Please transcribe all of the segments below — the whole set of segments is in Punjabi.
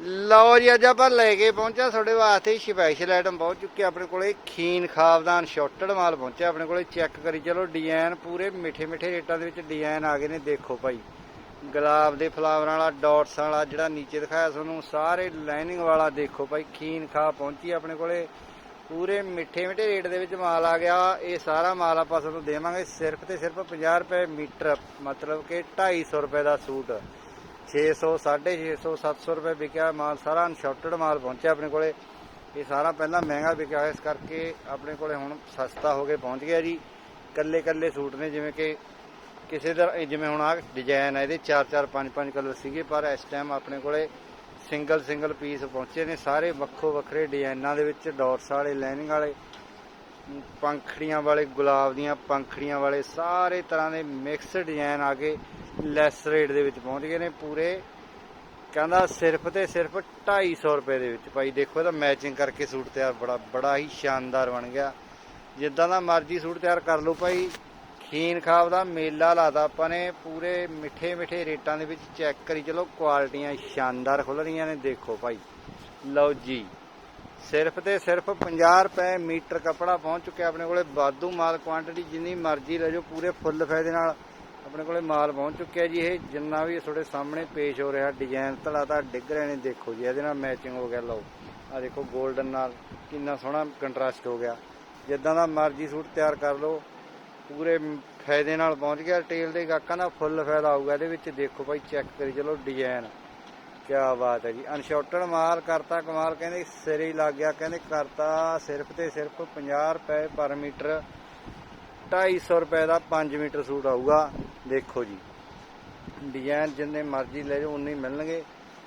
ਲਓ ਜੀ, ਅੱਜ ਆਪਾਂ ਲੈ ਕੇ ਪਹੁੰਚਿਆ ਤੁਹਾਡੇ ਵਾਸਤੇ ਸਪੈਸ਼ਲ ਆਈਟਮ ਪਹੁੰਚ ਚੁੱਕੇ ਆ ਆਪਣੇ ਕੋਲੇ, ਖੀਨ ਖਾਵਦਾਨ ਸ਼ਾਰਟਡ ਮਾਲ ਪਹੁੰਚਿਆ ਆਪਣੇ ਕੋਲੇ ਚੈੱਕ ਕਰੀ ਚਲੋ ਡਿਜ਼ਾਈਨ ਪੂਰੇ ਮਿੱਠੇ ਮਿੱਠੇ ਰੇਟਾਂ ਦੇ ਵਿੱਚ ਡਿਜ਼ਾਈਨ ਆ ਗਏ ਨੇ, ਦੇਖੋ ਭਾਈ। ਗੁਲਾਬ ਦੇ ਫਲਾਵਰਾਂ ਵਾਲਾ ਡਾਟਸ ਵਾਲਾ, ਜਿਹੜਾ ਨੀਚੇ ਦਿਖਾਇਆ ਤੁਹਾਨੂੰ, ਸਾਰੇ ਲਾਈਨਿੰਗ ਵਾਲਾ ਦੇਖੋ ਭਾਈ, ਖੀਨ ਖਾ ਪਹੁੰਚੀ ਆਪਣੇ ਕੋਲੇ। ਪੂਰੇ ਮਿੱਠੇ ਮਿੱਠੇ ਰੇਟ ਦੇ ਵਿੱਚ ਮਾਲ ਆ ਗਿਆ, ਇਹ ਸਾਰਾ ਮਾਲ ਆਪਾਂ ਤੁਹਾਨੂੰ ਦੇਵਾਂਗੇ ਸਿਰਫ ਤੇ ਸਿਰਫ 50 ਰੁਪਏ ਮੀਟਰ, ਮਤਲਬ ਕਿ 250 ਰੁਪਏ ਦਾ ਸੂਟ। 600 650 700 ਰੁਪਏ ਵਿਕਿਆ ਮਾਲ, ਸਾਰਾ ਅਨਸ਼ਾਰਟਡ ਮਾਲ ਪਹੁੰਚਿਆ ਆਪਣੇ ਕੋਲੇ। ਇਹ ਸਾਰਾ ਪਹਿਲਾਂ ਮਹਿੰਗਾ ਵਿਕਿਆ ਹੋਇਆ, ਇਸ ਕਰਕੇ ਆਪਣੇ ਕੋਲੇ ਹੁਣ ਸਸਤਾ ਹੋ ਕੇ ਪਹੁੰਚ ਗਿਆ ਜੀ। ਕੱਲੇ ਕੱਲੇ ਸੂਟ ਨੇ, ਜਿਵੇਂ ਕਿ ਕਿਸੇ ਦਾ ਜਿਵੇਂ ਹੁਣ ਆ ਡਿਜ਼ਾਈਨ ਹੈ ਇਹਦੇ 4 4 5 5 ਕਲਰ ਸੀਗੇ, ਪਰ ਇਸ ਟਾਈਮ ਆਪਣੇ ਕੋਲੇ ਸਿੰਗਲ ਸਿੰਗਲ ਪੀਸ ਪਹੁੰਚੇ ਨੇ। ਸਾਰੇ ਵੱਖੋ ਵੱਖਰੇ ਡਿਜ਼ਾਈਨਾਂ ਦੇ ਵਿੱਚ ਡੋਰਸ ਵਾਲੇ ਲਾਈਨਿੰਗ ਵਾਲੇ, ਪੰਖੜੀਆਂ ਵਾਲੇ, ਗੁਲਾਬ ਦੀਆਂ ਪੰਖੜੀਆਂ ਵਾਲੇ, ਸਾਰੇ ਤਰ੍ਹਾਂ ਦੇ ਮਿਕਸ ਡਿਜ਼ਾਈਨ ਆ ਕੇ ਲੈਸ ਰੇਟ ਦੇ ਵਿੱਚ ਪਹੁੰਚ ਗਏ ਨੇ ਪੂਰੇ। ਕਹਿੰਦਾ ਸਿਰਫ ਤੇ ਸਿਰਫ 250 ਰੁਪਏ ਦੇ ਵਿੱਚ। ਭਾਈ ਦੇਖੋ ਇਹਦਾ ਮੈਚਿੰਗ ਕਰਕੇ ਸੂਟ ਤਿਆਰ ਬੜਾ ਬੜਾ ਹੀ ਸ਼ਾਨਦਾਰ ਬਣ ਗਿਆ। ਜਿੱਦਾਂ ਦਾ ਮਰਜ਼ੀ ਸੂਟ ਤਿਆਰ ਕਰ ਲਓ ਭਾਈ। ਖੀਨ ਖਾਬ ਦਾ ਮੇਲਾ ਲਾਦਾ ਆਪਾਂ ਨੇ। ਪੂਰੇ ਮਿੱਠੇ ਮਿੱਠੇ ਰੇਟਾਂ ਦੇ ਵਿੱਚ ਚੈੱਕ ਕਰੀ। ਚਲੋ ਕੁਆਲਿਟੀਆਂ ਸ਼ਾਨਦਾਰ ਖੁੱਲ ਰਹੀਆਂ ਨੇ, ਦੇਖੋ ਭਾਈ। ਲਓ ਜੀ। ਸਿਰਫ ਤੇ ਸਿਰਫ 50 ਰੁਪਏ ਮੀਟਰ ਕੱਪੜਾ ਪਹੁੰਚ ਚੁੱਕਿਆ ਆਪਣੇ ਕੋਲੇ। ਬਾਦੂ ਮਾਲ ਕੁਆਂਟੀਟੀ ਜਿੰਨੀ ਮਰਜ਼ੀ ਲੈ ਜਾਓ, ਪੂਰੇ ਫੁੱਲ ਫਾਇਦੇ ਨਾਲ। ਆਪਣੇ ਕੋਲੇ ਮਾਲ ਪਹੁੰਚ ਚੁੱਕਿਆ ਜੀ, ਇਹ ਜਿੰਨਾ ਵੀ ਤੁਹਾਡੇ ਸਾਹਮਣੇ ਪੇਸ਼ ਹੋ ਰਿਹਾ ਡਿਜ਼ਾਈਨ ਧੜਾ ਤਾਂ ਡਿੱਗ ਰਹੇ ਨੇ, ਦੇਖੋ ਜੀ, ਇਹਦੇ ਨਾਲ ਮੈਚਿੰਗ ਹੋ ਗਿਆ, ਲਓ। ਆ ਦੇਖੋ 골ਡਨ ਨਾਲ, ਕਿੰਨਾ ਸੋਹਣਾ ਕੰਟਰਾਸਟ ਹੋ ਗਿਆ। ਜਿੱਦਾਂ ਦਾ ਮਰਜ਼ੀ ਸੂਟ ਤਿਆਰ ਕਰ ਲਓ, ਪੂਰੇ ਫਾਇਦੇ ਨਾਲ ਪਹੁੰਚ ਗਿਆ ਟੇਲ ਦੇ ਗਾਹਕਾਂ ਦਾ ਫੁੱਲ ਫਾਇਦਾ ਆਊਗਾ ਇਹਦੇ ਵਿੱਚ। ਦੇਖੋ ਭਾਈ ਚੈੱਕ ਕਰੀ ਚਲੋ ਡਿਜ਼ਾਈਨ ਕੀ ਬਾਤ ਹੈ ਜੀ ਅਨਸ਼ਾਰਟਡ ਮਾਲ ਕਰਤਾ, ਕਮਾਲ ਕਹਿੰਦੇ ਸਿਰੇ ਹੀ ਲੱਗ ਗਿਆ, ਕਹਿੰਦੇ ਕਰਤਾ ਸਿਰਫ ਤੇ ਸਿਰਫ 50 ਰੁਪਏ ਪਰ ਮੀਟਰ। 250 ਰੁਪਏ ਦਾ 5 ਮੀਟਰ ਸੂਟ ਆਊਗਾ। ਦੇਖੋ ਜੀ। ਡਿਜ਼ਾਈਨ ਜਿੰਨੇ ਮਰਜ਼ੀ ਲੈ ਜਾਓ, ਉਨੇ ਹੀ ਮਿਲਣਗੇ।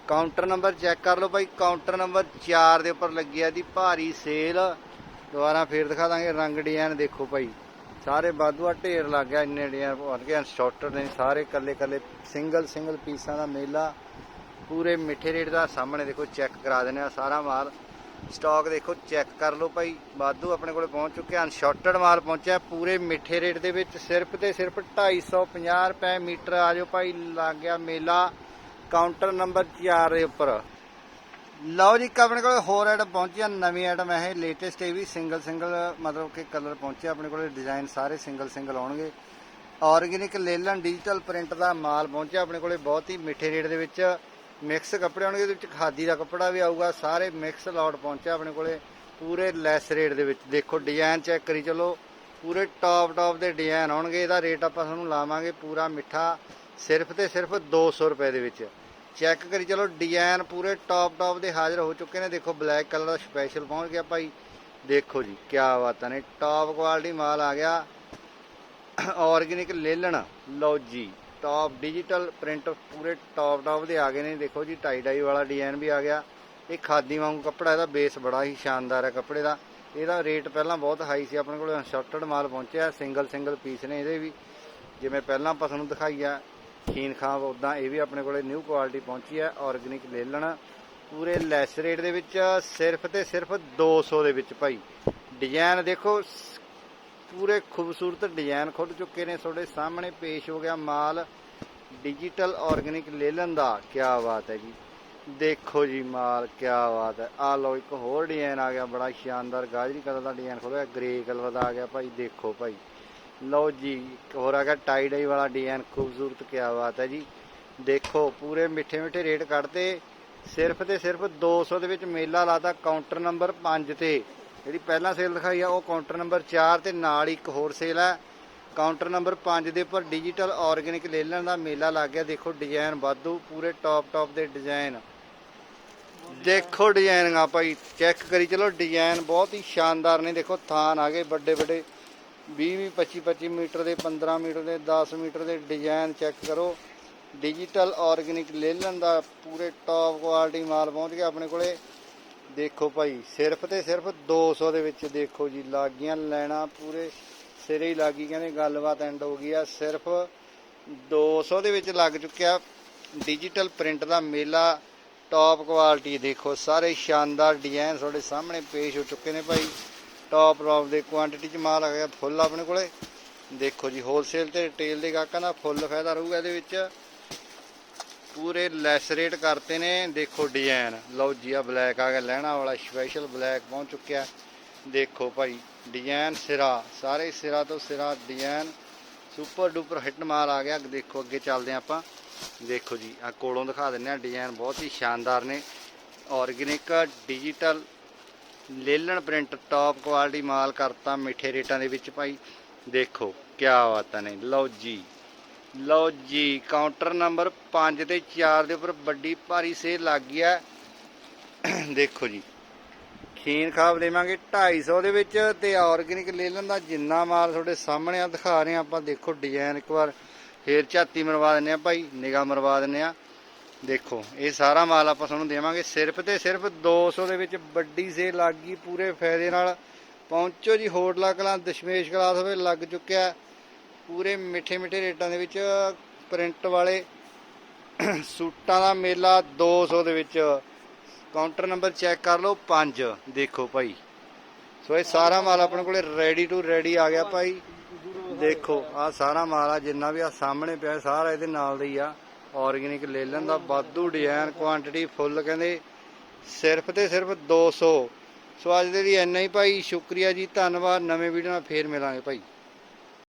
ਕਾਊਂਟਰ ਨੰਬਰ ਚੈੱਕ ਕਰ ਲਓ ਭਾਈ ਕਾਊਂਟਰ ਨੰਬਰ 4 ਦੇ ਉੱਪਰ ਲੱਗੀ ਆ ਦੀ ਭਾਰੀ ਸੇਲ ਦੁਬਾਰਾ ਫੇਰ ਦਿਖਾ ਦਾਂਗੇ। ਰੰਗ ਡਿਜ਼ਾਈਨ ਦੇਖੋ ਭਾਈ। ਸਾਰੇ ਬਾਦੂਆ ਢੇਰ ਲੱਗ ਗਿਆ। ਇੰਨੇ ਡਿਜ਼ਾਈਨ ਭਰ ਗਏ ਅਨਸ਼ਾਰਟਡ ਨੇ। ਸਾਰੇ ਕੱਲੇ ਕੱਲੇ ਸਿੰਗਲ ਸਿੰਗਲ ਪੀਸਾਂ ਦਾ ਮੇਲਾ। ਪੂਰੇ ਮਿੱਠੇ ਰੇਟ ਦਾ ਸਾਹਮਣੇ ਦੇਖੋ ਚੈੱਕ ਕਰਾ ਦਿੰਦੇ ਆ ਸਾਰਾ ਮਾਲ। ਸਟਾਕ ਦੇਖੋ, ਚੈੱਕ ਕਰ ਲਓ ਭਾਈ। ਵਾਧੂ ਆਪਣੇ ਕੋਲੇ ਪਹੁੰਚ ਚੁੱਕਿਆ ਅਨਸ਼ਾਰਟਡ ਮਾਲ ਪਹੁੰਚਿਆ। ਪੂਰੇ ਮਿੱਠੇ ਰੇਟ ਦੇ ਵਿੱਚ ਸਿਰਫ ਤੇ ਸਿਰਫ 250 ਰੁਪਏ ਮੀਟਰ ਆ ਜਾਓ ਭਾਈ, ਲੱਗ ਗਿਆ ਮੇਲਾ। ਕਾਊਂਟਰ ਨੰਬਰ 4 ਦੇ ਉੱਪਰ। ਲਓ ਜੀ, ਇੱਕ ਆਪਣੇ ਕੋਲੇ ਹੋਰ ਆਈਟਮ ਪਹੁੰਚਿਆ ਨਵੀਂ ਆਈਟਮ ਹੈ ਇਹ ਲੇਟੈਸਟ ਇਹ ਵੀ ਸਿੰਗਲ ਸਿੰਗਲ ਮਤਲਬ ਕਿ ਕਲਰ ਪਹੁੰਚਿਆ ਆਪਣੇ ਕੋਲੇ ਡਿਜ਼ਾਈਨ ਸਾਰੇ ਸਿੰਗਲ ਸਿੰਗਲ ਆਉਣਗੇ। ਆਰਗੇਨਿਕ ਲੇਲਨ ਡਿਜੀਟਲ ਪ੍ਰਿੰਟ ਦਾ ਮਾਲ ਪਹੁੰਚਿਆ ਆਪਣੇ ਕੋਲੇ, ਬਹੁਤ ਹੀ ਮਿੱਠੇ ਰੇਟ ਦੇ ਵਿੱਚ। ਮਿਕਸ ਕੱਪੜੇ ਆਉਣਗੇ, ਉਹਦੇ ਵਿੱਚ ਖਾਦੀ ਦਾ ਕੱਪੜਾ ਵੀ ਆਊਗਾ, ਸਾਰੇ ਮਿਕਸ ਲਾਟ ਪਹੁੰਚਿਆ ਆਪਣੇ ਕੋਲੇ। ਪੂਰੇ ਲੈਸ ਰੇਟ ਦੇ ਵਿੱਚ, ਦੇਖੋ ਡਿਜ਼ਾਈਨ ਚੈੱਕ ਕਰੀ ਚਲੋ, ਪੂਰੇ ਟੌਪ ਟੌਪ ਦੇ ਡਿਜ਼ਾਈਨ ਆਉਣਗੇ, ਇਹਦਾ ਰੇਟ ਆਪਾਂ ਤੁਹਾਨੂੰ ਲਾਵਾਂਗੇ ਪੂਰਾ ਮਿੱਠਾ, ਸਿਰਫ ਤੇ ਸਿਰਫ 200 ਰੁਪਏ ਦੇ ਵਿੱਚ। ਚੈੱਕ ਕਰੀ ਚਲੋ ਡਿਜ਼ਾਈਨ ਪੂਰੇ ਟੌਪ ਟੌਪ ਦੇ ਹਾਜ਼ਰ ਹੋ ਚੁੱਕੇ ਨੇ, ਦੇਖੋ ਬਲੈਕ ਕਲਰ ਦਾ ਸਪੈਸ਼ਲ ਪਹੁੰਚ ਗਿਆ ਭਾਈ। ਦੇਖੋ ਜੀ ਕੀ ਬਾਤਾਂ ਨੇ ਟੌਪ ਕੁਆਲਿਟੀ ਮਾਲ ਆ ਗਿਆ। ਆਰਗੇਨਿਕ ਲੇਲਣ, ਲਓ ਜੀ। ਟੌਪ ਡਿਜੀਟਲ ਪ੍ਰਿੰਟ ਪੂਰੇ ਟੌਪ ਟੌਪ ਦੇ ਆ ਗਏ ਨੇ। ਦੇਖੋ ਜੀ ਟਾਈ ਡਾਈ ਵਾਲਾ ਡਿਜ਼ਾਈਨ ਵੀ ਆ ਗਿਆ। ਇਹ ਖਾਦੀ ਵਾਂਗੂ ਕੱਪੜਾ, ਇਹਦਾ ਬੇਸ ਬੜਾ ਹੀ ਸ਼ਾਨਦਾਰ ਹੈ ਕੱਪੜੇ ਦਾ। ਇਹਦਾ ਰੇਟ ਪਹਿਲਾਂ ਬਹੁਤ ਹਾਈ ਸੀ, ਆਪਣੇ ਕੋਲ ਅਨਸ਼ਾਰਟਡ ਮਾਲ ਪਹੁੰਚਿਆ। ਸਿੰਗਲ ਸਿੰਗਲ ਪੀਸ ਨੇ ਇਹਦੇ ਵੀ। ਜਿਵੇਂ ਪਹਿਲਾਂ ਆਪਾਂ ਤੁਹਾਨੂੰ ਦਿਖਾਈ ਆ, ਖੀਨ ਖਾਂ ਉਦਾਂ ਇਹ ਵੀ ਆਪਣੇ ਕੋਲੇ ਨਿਊ ਕੁਆਲਿਟੀ ਪਹੁੰਚੀ ਹੈ ਆਰਗੇਨਿਕ ਲੇਲਣ। ਪੂਰੇ ਲੈਸ ਰੇਟ ਦੇ ਵਿੱਚ, ਸਿਰਫ ਤੇ ਸਿਰਫ 200 ਦੇ ਵਿੱਚ ਭਾਈ। ਡਿਜ਼ਾਈਨ ਦੇਖੋ ਪੂਰੇ ਖੂਬਸੂਰਤ ਡਿਜ਼ਾਈਨ ਖੁੱਲ ਚੁੱਕੇ ਨੇ। ਤੁਹਾਡੇ ਸਾਹਮਣੇ ਪੇਸ਼ ਹੋ ਗਿਆ ਮਾਲ ਡਿਜੀਟਲ ਆਰਗੇਨਿਕ ਲੇਲਨ ਦਾ। ਕੀ ਬਾਤ ਹੈ ਜੀ। ਦੇਖੋ ਜੀ ਮਾਲ ਕੀ ਬਾਤ ਹੈ। ਆ ਲਓ, ਇੱਕ ਹੋਰ ਡਿਜ਼ਾਈਨ ਆ ਗਿਆ, ਬੜਾ ਸ਼ਾਨਦਾਰ ਗਾਜਰੀ ਕਲਰ ਦਾ ਡਿਜ਼ਾਈਨ ਖੋਲਿਆ ਗ੍ਰੇ ਕਲਰ ਦਾ ਆ ਗਿਆ ਭਾਈ, ਦੇਖੋ ਭਾਈ। ਲਓ ਜੀ, ਇੱਕ ਹੋਰ ਆ ਗਿਆ, ਟਾਈ ਡਾਈ ਵਾਲਾ ਡਿਜ਼ਾਈਨ, ਖੂਬਸੂਰਤ ਕੀ ਬਾਤ ਹੈ ਜੀ। ਦੇਖੋ, ਪੂਰੇ ਮਿੱਠੇ ਮਿੱਠੇ ਰੇਟ ਕੱਢਦੇ ਸਿਰਫ ਤੇ ਸਿਰਫ 200 ਦੇ ਵਿੱਚ ਮੇਲਾ ਲਾਤਾ, ਕਾਊਂਟਰ ਨੰਬਰ 5 ਤੇ। ਜਿਹੜੀ ਪਹਿਲਾਂ ਸੇਲ ਦਿਖਾਈ ਆ, ਉਹ ਕਾਊਂਟਰ ਨੰਬਰ 4 ਤੇ ਨਾਲ ਹੀ ਇੱਕ ਹੋਰ ਸੇਲ ਹੈ ਕਾਊਂਟਰ ਨੰਬਰ 5 ਦੇ ਉੱਪਰ ਡਿਜੀਟਲ ਆਰਗੇਨਿਕ ਲੇਲਣ ਦਾ ਮੇਲਾ ਲੱਗ ਗਿਆ। ਦੇਖੋ ਡਿਜ਼ਾਈਨ ਵਾਧੂ, ਪੂਰੇ ਟੌਪ ਟੌਪ ਦੇ ਡਿਜ਼ਾਈਨ ਦੇਖੋ ਡਿਜ਼ਾਈਨ ਆ ਭਾਈ ਚੈੱਕ ਕਰੀ ਚਲੋ ਡਿਜ਼ਾਈਨ ਬਹੁਤ ਹੀ ਸ਼ਾਨਦਾਰ ਨੇ। ਦੇਖੋ ਥਾਨ ਆ ਗਏ ਵੱਡੇ ਵੱਡੇ। 20 20 25 25 ਮੀਟਰ ਦੇ 15 ਮੀਟਰ ਦੇ 10 ਮੀਟਰ ਦੇ ਡਿਜ਼ਾਈਨ ਚੈੱਕ ਕਰੋ। ਡਿਜੀਟਲ ਆਰਗੇਨਿਕ ਲੇਲਨ ਦਾ ਪੂਰੇ ਟੌਪ ਕੁਆਲਿਟੀ ਮਾਲ ਪਹੁੰਚ ਗਿਆ ਆਪਣੇ ਕੋਲੇ। ਦੇਖੋ ਭਾਈ, ਸਿਰਫ ਤੇ ਸਿਰਫ 200 ਦੇ ਵਿੱਚ ਦੇਖੋ ਜੀ, ਲੱਗੀਆਂ ਲੈਣਾ ਪੂਰੇ ਸਿਰੇ ਹੀ ਲੱਗੀ ਕਹਿੰਦੇ ਗੱਲਬਾਤ ਐਂਡ ਹੋ ਗਈ ਆ। ਸਿਰਫ 200 ਦੇ ਵਿੱਚ ਲੱਗ ਚੁੱਕਿਆ ਡਿਜੀਟਲ ਪ੍ਰਿੰਟ ਦਾ ਮੇਲਾ ਟੌਪ ਕੁਆਲਿਟੀ ਦੇਖੋ, ਸਾਰੇ ਸ਼ਾਨਦਾਰ ਡਿਜ਼ਾਈਨ ਤੁਹਾਡੇ ਸਾਹਮਣੇ ਪੇਸ਼ ਹੋ ਚੁੱਕੇ ਨੇ ਭਾਈ। ਟੌਪ ਰੌਪ ਦੇ ਕੁਆਂਟੀਟੀ ਚ ਮਾਲ ਆ ਗਿਆ, ਫੁੱਲ ਆਪਣੇ ਕੋਲੇ। ਦੇਖੋ ਜੀ ਹੋਲਸੇਲ ਤੇ ਰਿਟੇਲ ਦੇ ਗਾਹਕਾਂ ਦਾ ਫੁੱਲ ਫਾਇਦਾ ਰਹੂਗਾ ਇਹਦੇ ਵਿੱਚ। ਪੂਰੇ ਲੈਸਰੇਟ ਕਰਤੇ ਨੇ। ਦੇਖੋ ਡਿਜ਼ਾਈਨ ਲਓ ਜੀ ਆ ਬਲੈਕ ਆ ਗਿਆ ਲੈਣਾ ਵਾਲਾ ਸਪੈਸ਼ਲ ਬਲੈਕ ਪਹੁੰਚ ਚੁੱਕਿਆ। ਦੇਖੋ ਭਾਈ ਡਿਜ਼ਾਈਨ ਸਿਰਾ। ਸਾਰੇ ਸਿਰਾ ਤੋਂ ਸਿਰਾ ਡਿਜ਼ਾਈਨ ਸੁਪਰ ਡੂਪਰ ਹਿੱਟ ਮਾਲ ਆ ਗਿਆ। ਦੇਖੋ ਅੱਗੇ ਚੱਲਦੇ ਹਾਂ ਆਪਾਂ। ਦੇਖੋ ਜੀ ਆ ਕੋਲੋਂ ਦਿਖਾ ਦਿੰਨੇ ਆ ਡਿਜ਼ਾਈਨ ਬਹੁਤ ਹੀ ਸ਼ਾਨਦਾਰ ਨੇ। Organic digital linen print top quality ਮਾਲ ਕਰਤਾ। ਮਿੱਠੇ ਰੇਟਾਂ ਦੇ ਵਿੱਚ ਭਾਈ। ਦੇਖੋ ਕੀ ਬਾਤਾਂ ਨੇ। ਲਓ ਜੀ। ਲਓ ਜੀ ਕਾਊਂਟਰ ਨੰਬਰ 5 ਤੇ 4 ਦੇ ਉੱਪਰ ਵੱਡੀ ਭਾਰੀ ਸੇਲ ਲੱਗ ਗਈ ਹੈ। ਦੇਖੋ ਜੀ ਖੀਨ ਖਾਬ ਦੇਵਾਂਗੇ 250 ਦੇ ਵਿੱਚ ਤੇ ਆਰਗੇਨਿਕ ਲੈ ਲੈਂਦਾ ਜਿੰਨਾ ਮਾਲ ਤੁਹਾਡੇ ਸਾਹਮਣੇ ਆ, ਦਿਖਾ ਰਹੇ ਆ ਆਪਾਂ। ਦੇਖੋ ਡਿਜ਼ਾਈਨ ਇੱਕ ਵਾਰ ਫੇਰ ਝਾਤੀ ਮਰਵਾ ਦਿੰਨੇ ਆ ਭਾਈ, ਨਿਗਾਹ ਮਰਵਾ ਦਿੰਨੇ ਆ ਦੇਖੋ, ਇਹ ਸਾਰਾ ਮਾਲ ਆਪਾਂ ਤੁਹਾਨੂੰ ਦੇਵਾਂਗੇ। ਸਿਰਫ ਤੇ ਸਿਰਫ 200 ਦੇ ਵਿੱਚ ਵੱਡੀ ਸੇਲ ਲੱਗ ਗਈ ਪੂਰੇ ਫਾਇਦੇ ਨਾਲ। ਪਹੁੰਚੋ ਜੀ, ਹੋਟਲਾ ਕਲਾਂ, ਦਸ਼ਮੇਸ਼ ਕਲਾਸ ਹੋਵੇ, ਲੱਗ ਚੁੱਕਿਆ। ਪੂਰੇ ਮਿੱਠੇ ਮਿੱਠੇ ਰੇਟਾਂ ਦੇ ਵਿੱਚ ਪ੍ਰਿੰਟ ਵਾਲੇ ਸੂਟਾਂ ਦਾ ਮੇਲਾ 200 ਦੇ ਵਿੱਚ। ਕਾਊਂਟਰ ਨੰਬਰ ਚੈੱਕ ਕਰ ਲਓ 5 ਦੇਖੋ ਭਾਈ। ਸੋ ਇਹ ਸਾਰਾ ਮਾਲ ਆਪਣੇ ਕੋਲੇ ਰੈਡੀ ਟੂ ਰੈਡੀ ਆ ਗਿਆ ਭਾਈ। ਦੇਖੋ ਆ ਸਾਰਾ ਮਾਲ ਆ, ਜਿੰਨਾ ਵੀ ਆ ਸਾਹਮਣੇ ਪਿਆ, ਸਾਰਾ ਇਹਦੇ ਨਾਲ ਦਾ ਹੀ ਆ। ਆਰਗੇਨਿਕ ਲੈ ਲੈਣ ਦਾ ਵਾਧੂ ਡਿਜ਼ਾਈਨ ਕੁਆਂਟੀਟੀ ਫੁੱਲ ਕਹਿੰਦੇ, ਸਿਰਫ ਤੇ ਸਿਰਫ 200 ਸੋ। ਅੱਜ ਦੇ ਲਈ ਇੰਨਾ ਹੀ ਭਾਈ, ਸ਼ੁਕਰੀਆ ਜੀ, ਧੰਨਵਾਦ। ਨਵੇਂ ਵੀਡੀਓ ਨਾਲ ਫੇਰ ਮਿਲਾਂਗੇ ਭਾਈ।